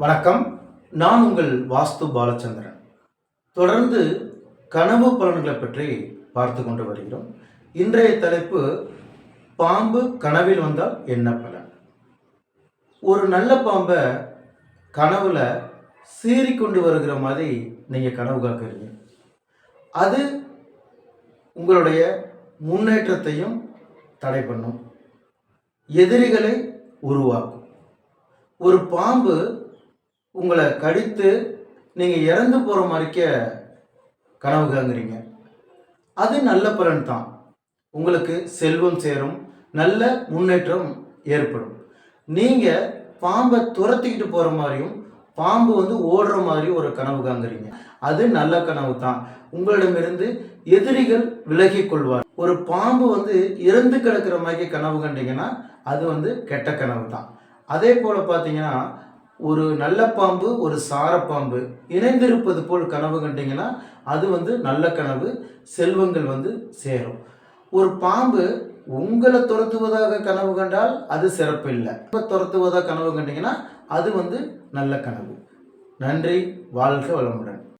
வணக்கம். நான் உங்கள் வாஸ்து பாலச்சந்திரன். தொடர்ந்து கனவு பலன்களை பற்றி பார்த்து கொண்டு வருகிறோம். இன்றைய தலைப்பு பாம்பு கனவில் வந்தால் என்ன பலன்? ஒரு நல்ல பாம்பை கனவுல சீறி கொண்டு வருகிற மாதிரி நீங்கள் கனவு காக்கிறீங்க. அது உங்களுடைய முன்னேற்றத்தையும் தடை பண்ணும். எதிரிகளை உருவாக்கும். ஒரு பாம்பு உங்களை கடித்து நீங்கள் இறந்து போகிற மாதிரிக்க கனவு காங்குறீங்க அது நல்ல பலன் தான். உங்களுக்கு செல்வம் சேரும் நல்ல முன்னேற்றம் ஏற்படும். நீங்கள் பாம்பை துரத்திக்கிட்டு போகிற மாதிரியும் பாம்பு வந்து ஓடுற மாதிரி ஒரு கனவு காங்குறீங்க அது நல்ல கனவு தான். உங்களிடமிருந்து எதிரிகள் விலகி கொள்வார். ஒரு பாம்பு வந்து இறந்து கிடக்கிற மாதிரி கனவு கண்டீங்கன்னா அது வந்து கெட்ட கனவு தான். அதே போல் பார்த்தீங்கன்னா ஒரு நல்ல பாம்பு ஒரு சாரப்பாம்பு இணைந்திருப்பது போல் கனவு கண்டீங்கன்னா அது வந்து நல்ல கனவு செல்வங்கள் வந்து சேரும். ஒரு பாம்பு உங்களை துரத்துவதாக கனவு கண்டால் அது சிறப்பு இல்லை. இப்போ துரத்துவதாக கனவு கண்டிங்கன்னா அது வந்து நல்ல கனவு. நன்றி வாழ்க வளமுடன்.